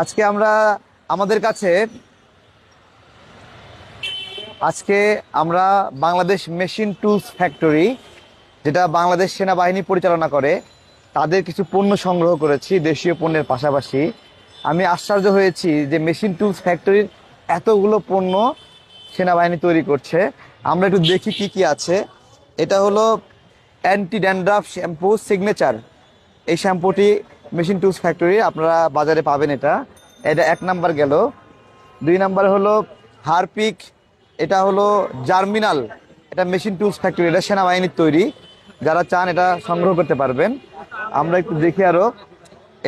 আজকে আমরা আমাদের কাছে, আজকে আমরা বাংলাদেশ মেশিন টুলস ফ্যাক্টরি, যেটা বাংলাদেশ সেনাবাহিনী পরিচালনা করে, তাদের কিছু পণ্য সংগ্রহ করেছি দেশীয় পণ্যের পাশাপাশি। আমি আশ্চর্য হয়েছি যে মেশিন টুলস ফ্যাক্টরির এতগুলো পণ্য সেনাবাহিনী তৈরি করছে। আমরা একটু দেখি কি কি আছে। এটা হলো অ্যান্টি ড্যান্ড্রাফ শ্যাম্পু, সিগনেচার। এই শ্যাম্পুটি মেশিন টুলস ফ্যাক্টরি আপনারা বাজারে পাবেন এটা। এটা এক নাম্বার গেল। দুই নাম্বার হলো হারপিক, এটা হলো জার্মিনাল। এটা মেশিন টুলস ফ্যাক্টরি, এটা সেনাবাহিনীর তৈরি। যারা চান এটা সংগ্রহ করতে পারবেন। আমরা একটু দেখি আরও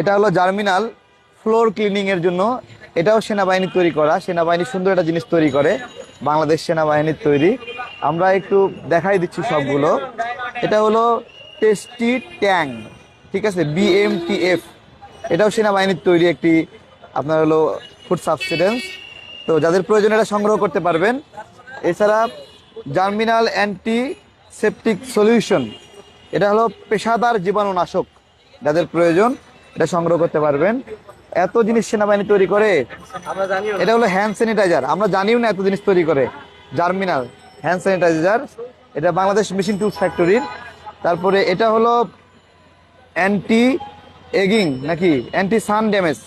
এটা হলো জার্মিনাল, ফ্লোর ক্লিনিংয়ের জন্য। এটাও সেনাবাহিনী তৈরি করা। সেনাবাহিনী সুন্দর একটা জিনিস তৈরি করে। বাংলাদেশ সেনাবাহিনীর তৈরি। আমরা একটু দেখাই দিচ্ছি সবগুলো। এটা হলো টেস্টি ট্যাং ঠিক আছে বিএমটিএফ এটাও সেনাবাহিনীর তৈরি একটি আপনার হলো ফুড সাবসিডেন্স তো যাদের প্রয়োজন এটা সংগ্রহ করতে পারবেন। এছাড়া জার্মিনাল অ্যান্টি সেপটিক সলিউশন এটা হলো পেশাদার জীবাণুনাশক যাদের প্রয়োজন এটা সংগ্রহ করতে পারবেন। এত জিনিস সেনাবাহিনী তৈরি করে এটা হলো হ্যান্ড স্যানিটাইজার আমরা জানিও না এত জিনিস তৈরি করে। জার্মিনাল হ্যান্ড স্যানিটাইজার এটা বাংলাদেশ মেশিন টুলস ফ্যাক্টরির তারপরে এটা হলো অ্যান্টি এগিং নাকি anti sun damage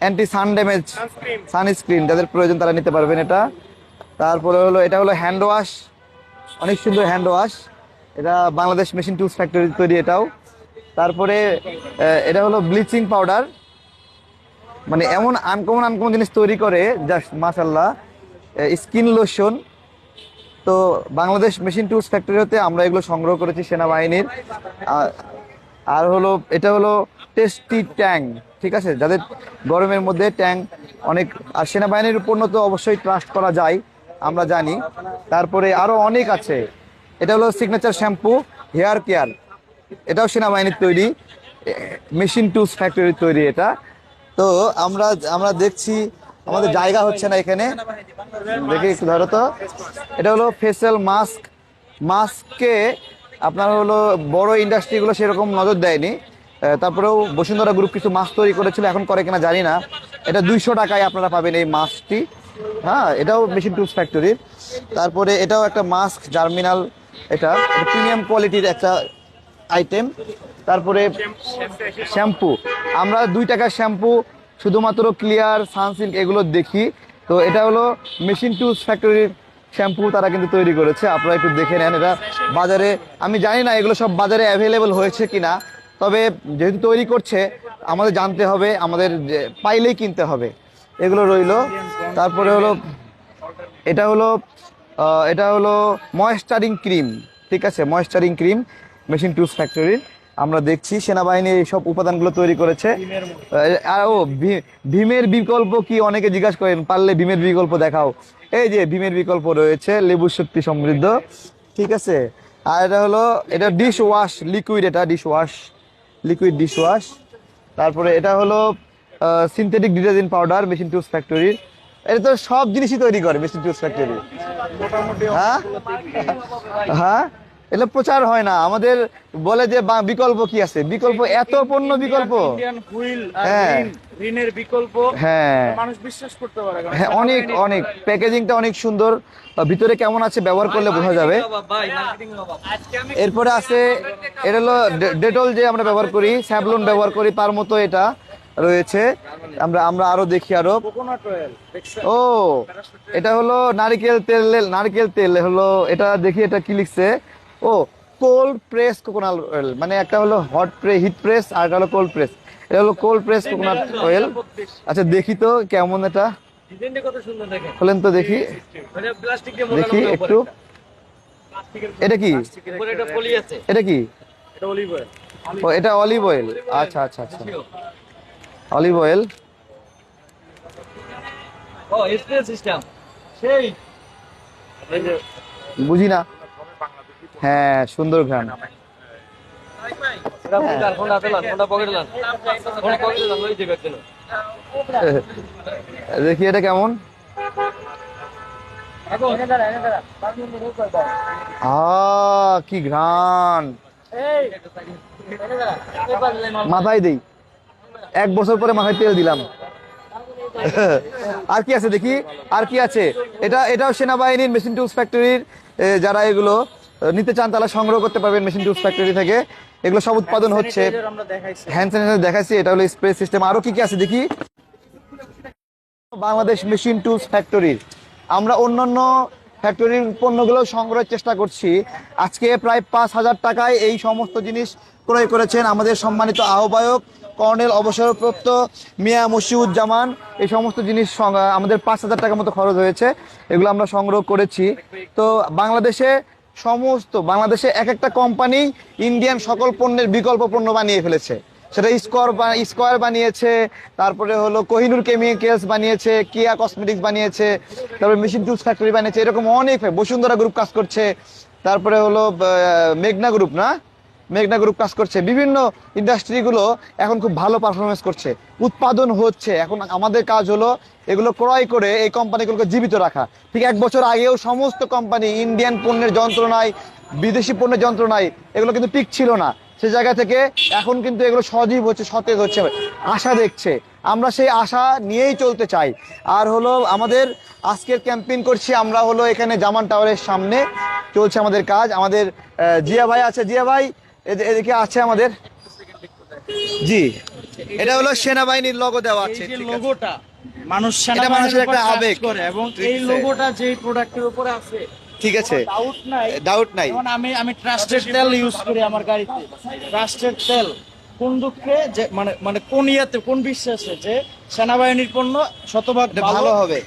anti sun damage sunscreen যাদের প্রয়োজন তারা নিতে পারবেন এটা। তারপরে হলো এটা হলো হ্যান্ড ওয়াশ অনেক সুন্দর হ্যান্ড ওয়াশ এটা বাংলাদেশ মেশিন টুলস ফ্যাক্টরি তৈরি এটাও। তারপরে এটা হলো ব্লিচিং পাউডার মানে এমন আনকমন আনকমন জিনিস তৈরি করে জাস্ট মাসাল্লাহ স্কিন লোশন তো বাংলাদেশ মেশিন টুলস ফ্যাক্টরি হতে আমরা এগুলো সংগ্রহ করেছি সেনাবাহিনীর। আর- হলো, এটা হলো টেস্টি ট্যাং ঠিক আছে? যাদের গরমের মধ্যে ট্যাং অনেক, আর সেনাবাহিনীর পণ্য তো অবশ্যই ট্রাস্ট করা যায়, আমরা জানি। তারপরে আরও অনেক আছে। এটা হলো সিগনেচার শ্যাম্পু হেয়ার কেয়ার এটাও সেনাবাহিনীর তৈরি। মেশিন টুলস ফ্যাক্টরির তৈরি এটা। তো আমরা আমরা দেখছি, আমাদের জায়গা হচ্ছে না এখানে। দেখি ধরো তো। এটা হলো ফেসিয়াল মাস্ক মাস্কে আপনার হলো বড় ইন্ডাস্ট্রিগুলো সেরকম নজর দেয়নি। তারপরেও বসুন্ধরা গ্রুপ কিছু মাস্ক তৈরি করেছিল, এখন করে কিনা জানি না। এটা দুইশো টাকায় আপনারা পাবেন এই মাস্কটি হ্যাঁ এটাও মেশিন টুলস ফ্যাক্টরির তারপরে এটাও একটা মাস্ক জার্মিনাল এটা। প্রিমিয়াম কোয়ালিটির একটা আইটেম তারপরে শ্যাম্পু আমরা দুই টাকার শ্যাম্পু শুধুমাত্র ক্লিয়ার সানসিল্ক এগুলো দেখি। তো এটা হলো মেশিন টুলস ফ্যাক্টরির শ্যাম্পু তারা কিন্তু তৈরি করেছে। আপনারা একটু দেখে নেন এটা বাজারে। আমি জানি না এগুলো সব বাজারে অ্যাভেলেবল হয়েছে কিনা, তবে যেহেতু তৈরি করছে, আমাদের জানতে হবে, আমাদের পাইলেই কিনতে হবে। এগুলো রইল। তারপরে হলো, এটা হলো এটা হলো ময়েশ্চারিং ক্রিম ঠিক আছে? ময়েশ্চারিং ক্রিম মেশিন টুলস ফ্যাক্টরির আমরা দেখছি সেনাবাহিনী এই সব উপাদানগুলো তৈরি করেছে। আর ও ভীমের বিকল্প কি অনেকে জিজ্ঞাসা করেন, পারলে ভীমের বিকল্প দেখাও। এই যে ভীমের বিকল্প রয়েছে, লেবু শক্তি সমৃদ্ধ। ঠিক আছে? আর এটা হলো, এটা ডিশ ওয়াশ লিকুইড এটা dish wash liquid dish wash তারপরে এটা হলো synthetic detergent powder machine tools ফ্যাক্টরির এটা তো সব জিনিসই তৈরি করে মেশিন টুলস ফ্যাক্টরি হ্যাঁ? হ্যাঁ? এটা প্রচার হয় না। আমাদের বলে যে বা- বিকল্প কি আছে? বিকল্প এত পণ্য বিকল্প। হ্যাঁ। বিকল্প। হ্যাঁ। মানুষ বিশ্বাস করতে পারে হ্যাঁ অনেক অনেক। প্যাকেজিংটা অনেক সুন্দর। ভিতরে কেমন আছে ব্যবহার করলে বোঝা যাবে। এরপরে আছে এটা হলো ডেটল যে আমরা ব্যবহার করি স্যাবলন ব্যবহার করি তার মতো এটা রয়েছে। আমরা আমরা আরও দেখি আরও। ও এটা হলো নারকেল তেল নারকেল তেল হলো এটা দেখি এটা কি লিখছে? ও কোল্ড প্রেস কোকোনাট অয়েল মানে একটা হলো হট প্রে হিট প্রেস আর একটা হলো কোল্ড প্রেস এটা হলো কোল্ড প্রেস কোকোনাট অয়েল আচ্ছা দেখি তো কেমন এটা। খোলেন তো দেখি। মানে দেখি একটু। এটা কি? এটা কি? ও এটা অলিভ অয়েল আচ্ছা আচ্ছা আচ্ছা। অলিভ অয়েল ও স্প্রে সিস্টেম সেই। বুঝি না। হ্যাঁ সুন্দর ঘ্রাণ দেখি এটা কেমন? কি ঘ্রাণ লাইন মাথায় দেই। এক বছর পরে মাথায় তেল দিলাম। আর কি আছে দেখি? আর কি আছে? এটা এটাও সেনাবাহিনীর মেশিন টুলস ফ্যাক্টরির যারা এগুলো নিতে চান তারা সংগ্রহ করতে পারবেন মেশিন টুলস ফ্যাক্টরি থেকে। এগুলো সব উৎপাদন হচ্ছে। দেখাইছি। হ্যান্ড স্যানিটাইজার দেখাচ্ছি এটা হলো স্প্রে সিস্টেম আরও কি কি আছে দেখি? বাংলাদেশ মেশিন টুলস ফ্যাক্টরির। আমরা অন্যান্য ফ্যাক্টরির পণ্যগুলো সংগ্রহের চেষ্টা করছি। আজকে প্রায় পাঁচ হাজার টাকায় এই সমস্ত জিনিস ক্রয় করেছেন আমাদের সম্মানিত আহ্বায়ক কর্নেল অবসরপ্রাপ্ত মিয়া মশিউজ্জামান। এই সমস্ত জিনিস আমাদের পাঁচ হাজার টাকার মতো খরচ হয়েছে। এগুলো আমরা সংগ্রহ করেছি। তো বাংলাদেশে সমস্ত বাংলাদেশে এক একটা কোম্পানি ইন্ডিয়ান সকল পণ্যের বিকল্প পণ্য বানিয়ে ফেলেছে। সেটা স্কোয়ার স্কোয়ার বানিয়েছে, তারপরে হলো কোহিনুর কেমিক্যালস বানিয়েছে কিয়া কসমেটিক্স বানিয়েছে, তারপরে মেশিন টুলস ফ্যাক্টরি বানিয়েছে, এরকম অনেক বসুন্ধরা গ্রুপ কাজ করছে। তারপরে হলো মেঘনা গ্রুপ না? মেঘনা গ্রুপ কাজ করছে। বিভিন্ন ইন্ডাস্ট্রিগুলো এখন খুব ভালো পারফরমেন্স করছে। উৎপাদন হচ্ছে। এখন আমাদের কাজ হলো এগুলো ক্রয় করে এই কোম্পানিগুলোকে জীবিত রাখা। ঠিক এক বছর আগেও সমস্ত কোম্পানি ইন্ডিয়ান পণ্যের যন্ত্রণায় বিদেশি পণ্যের যন্ত্রণায় এগুলো কিন্তু পিক ছিল না। সে জায়গা থেকে এখন কিন্তু এগুলো সজীব হচ্ছে, সতেজ হচ্ছে, আশা দেখছে। আমরা সেই আশা নিয়েই চলতে চাই। আর হলো আমাদের আজকের ক্যাম্পেইন করছি আমরা হলো এখানে জামান টাওয়ারের সামনে। চলছে আমাদের কাজ। আমাদের জিয়া ভাই আছে। জিয়া ভাই এদিকে আছে আমাদের। জি। এটা হলো সেনাবাহিনীর লোগো দেওয়া আছে ঠিক আছে। লোগোটা মানুষ এটা মানুষের একটা সেনাবাহিনীর আবেগ। করে এবং এই লোগোটা যে প্রোডাক্টের উপরে আছে ঠিক আছে। ডাউট নাই? ডাউট নাই। আমি আমি ট্রাস্টেড তেল ইউজ করি আমার গাড়িতে। ট্রাস্টেড তেল কোন দুঃখে যে মানে মানে কোন ইয়াতে কোন বিশ্বাসে যে সেনাবাহিনীর পণ্য শতভাগ ভালো হবে।